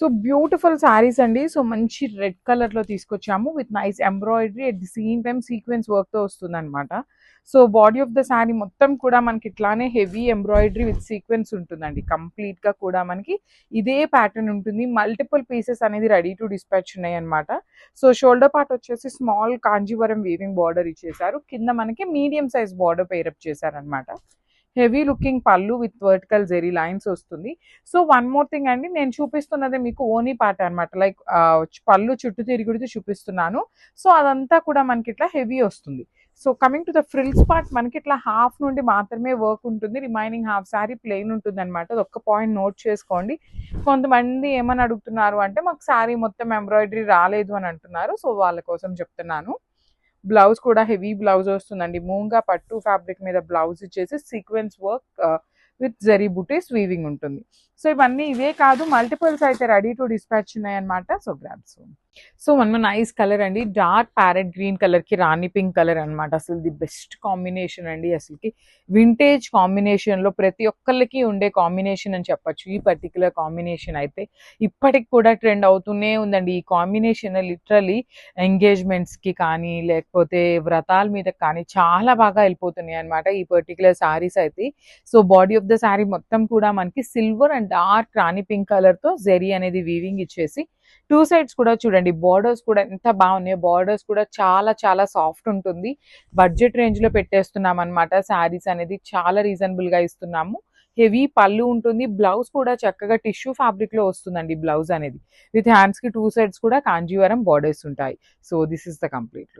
So beautiful saris అండి. So మంచి red కలర్లో తీసుకొచ్చాము with nice embroidery at the same time sequence వర్క్తో వస్తుంది అనమాట so body of the sari మొత్తం కూడా మనకి ఇట్లానే హెవీ ఎంబ్రాయిడరీ విత్ సీక్వెన్స్ ఉంటుందండి. కంప్లీట్గా కూడా మనకి ఇదే ప్యాటర్న్ ఉంటుంది. మల్టిపుల్ పీసెస్ అనేది రెడీ టు డిస్పాచ్ ఉన్నాయి అనమాట సో షోల్డర్ పార్ట్ వచ్చేసి స్మాల్ కాంజీవరం వీవింగ్ బార్డర్ ఇచ్చేసారు. కింద మనకి మీడియం సైజ్ బార్డర్ పేరప్ చేశారనమాట హెవీ లుకింగ్ పళ్ళు విత్ వర్టికల్ జెరీ లైన్స్ వస్తుంది. సో వన్ మోర్ థింగ్ అండి నేను చూపిస్తున్నది మీకు ఓనీ పార్ట్ అనమాట లైక్ పళ్ళు చుట్టూ తిరుగుడుతూ చూపిస్తున్నాను. సో అదంతా కూడా మనకి ఇట్లా హెవీ వస్తుంది. So coming to the frills part మనకి ఇట్లా హాఫ్ నుండి మాత్రమే వర్క్ ఉంటుంది. రిమైనింగ్ హాఫ్ శారీ ప్లెయిన్ ఉంటుంది అనమాట అది ఒక్క పాయింట్ నోట్ చేసుకోండి. కొంతమంది ఏమని అడుగుతున్నారు అంటే మాకు శారీ మొత్తం ఎంబ్రాయిడరీ రాలేదు అని అంటున్నారు. సో వాళ్ళ కోసం చెప్తున్నాను. బ్లౌజ్ కూడా హెవీ బ్లౌజ్ వస్తుందండి. మూంగా పట్టు ఫ్యాబ్రిక్ మీద బ్లౌజ్ ఇచ్చేసి sequence work with zari buttis weaving ఉంటుంది. సో ఇవన్నీ ఇవే కాదు మల్టిపుల్స్ అయితే రెడీ టు డిస్పాచ్ ఉన్నాయన్నమాట. So grabs so one nice colour అండి. డార్క్ ప్యారెట్ గ్రీన్ కలర్కి రాణి పింక్ కలర్ అన్నమాట. అసలు ది బెస్ట్ కాంబినేషన్ అండి అసలుకి. వింటేజ్ కాంబినేషన్లో ప్రతి ఒక్కళ్ళకి ఉండే కాంబినేషన్ అని చెప్పొచ్చు. ఈ పర్టికులర్ కాంబినేషన్ అయితే ఇప్పటికి కూడా ట్రెండ్ అవుతూనే ఉందండి. ఈ కాంబినేషన్ లిటరలీ ఎంగేజ్మెంట్స్కి కానీ లేకపోతే వ్రతాల మీద కానీ చాలా బాగా వెళ్ళిపోతున్నాయి అనమాట ఈ పర్టికులర్ సారీస్ అయితే. So body of the sari మొత్తం కూడా మనకి silver and dark rani pink కలర్తో జెరీ అనేది వీవింగ్ ఇచ్చేసి టూ సైడ్స్ కూడా చూడండి బార్డర్స్ కూడా ఎంత బాగున్నాయో బార్డర్స్ కూడా చాలా చాలా సాఫ్ట్ ఉంటుంది. బడ్జెట్ రేంజ్లో పెట్టేస్తున్నాం అనమాట శారీస్ అనేది చాలా రీజనబుల్గా ఇస్తున్నాము. హెవీ పళ్ళు ఉంటుంది బ్లౌజ్ కూడా చక్కగా టిష్యూ ఫ్యాబ్రిక్లో వస్తుందండి బ్లౌజ్ అనేది. విత్ హ్యాండ్స్కి టూ సైడ్స్ కూడా కాంజీవరం బార్డర్స్ ఉంటాయి. So this is the complete look